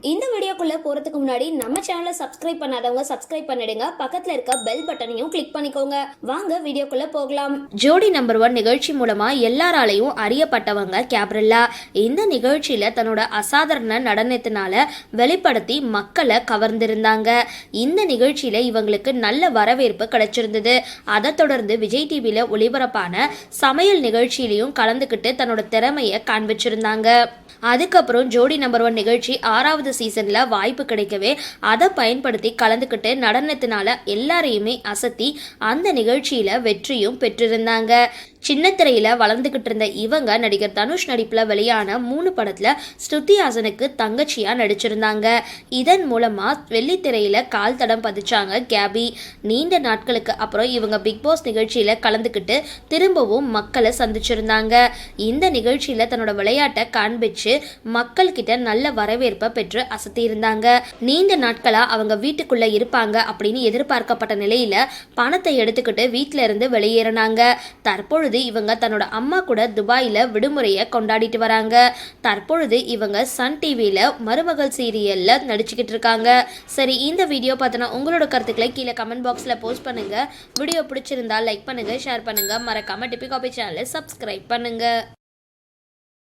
இந்த வீடியோக்குள்ளே போறதுக்கு முன்னாடி நம்ம சேனலை சப்ஸ்கிரைப் பண்ணாதவங்க சப்ஸ்கிரைப் பண்ணிடுங்க. பக்கத்தில் இருக்க பெல் பட்டனையும் கிளிக் பண்ணிக்கோங்க. வாங்க வீடியோக்குள்ளே போகலாம். ஜோடி நம்பர் ஒன் நிகழ்ச்சி மூலமாக எல்லாராலையும் அறியப்பட்டவங்க கேப்ரில்லா. இந்த நிகழ்ச்சியில் தன்னோட அசாதாரண நடனத்தினால வெளிப்படுத்தி மக்களை கவர்ந்திருந்தாங்க. இந்த நிகழ்ச்சியில் இவங்களுக்கு நல்ல வரவேற்பு கிடைச்சிருந்தது. அதை தொடர்ந்து விஜய் டிவியில் ஒளிபரப்பான சமையல் நிகழ்ச்சியிலையும் கலந்துக்கிட்டு தன்னோட திறமையை காண்பிச்சிருந்தாங்க. அதுக்கப்புறம் ஜோடி நம்பர் ஒன் நிகழ்ச்சி ஆறாவது சீசன்ல வாய்ப்பு கிடைக்கவே அதை பயன்படுத்தி கலந்துக்கிட்டு நடனத்தினால எல்லாரையுமே அசத்தி அந்த நிகழ்ச்சியில வெற்றியும் பெற்றிருந்தாங்க. சின்ன திரையில வளர்ந்துகிட்டு இருந்த இவங்க நடிகர் தனுஷ் நடிப்புல வெளியான மூணு படத்துல ஸ்ருதி ஹாசனுக்கு தங்கச்சியா நடிச்சிருந்தாங்க. இதன் மூலமா வெள்ளித்திரையில கால் தடம் பதிச்சாங்க கேபி. நீண்ட நாட்களுக்கு அப்புறம் இவங்க பிக் பாஸ் நிகழ்ச்சியில கலந்துக்கிட்டு திரும்பவும் மக்களை சந்திச்சிருந்தாங்க. இந்த நிகழ்ச்சியில தன்னோட விளையாட்டை காண்பிச்சு மக்கள்கிட்ட நல்ல வரவேற்பை பெற்று அசத்தியிருந்தாங்க. நீண்ட நாட்களா அவங்க வீட்டுக்குள்ள இருப்பாங்க அப்படின்னு எதிர்பார்க்கப்பட்ட நிலையில பணத்தை எடுத்துக்கிட்டு வீட்டில இருந்து வெளியேறினாங்க. தற்பொழுது இவங்க தன்னோட அம்மா கூட துபாயில் விடுமுறையை கொண்டாடிட்டு வராங்க. தற்பொழுது இவங்க சன் டிவியில் மருமகள் சீரியலில் நடிச்சுக்கிட்டு இருக்காங்க. சரி இந்த வீடியோ பார்த்தனா உங்களோட கருத்துக்களை கீழே கமெண்ட் பாக்ஸில் போஸ்ட் பண்ணுங்கள் வீடியோ பிடிச்சிருந்தா லைக் பண்ணுங்கள் ஷேர் பண்ணுங்கள் மறக்காமல் டிபி காபி சேனலை சப்ஸ்கிரைப் பண்ணுங்கள்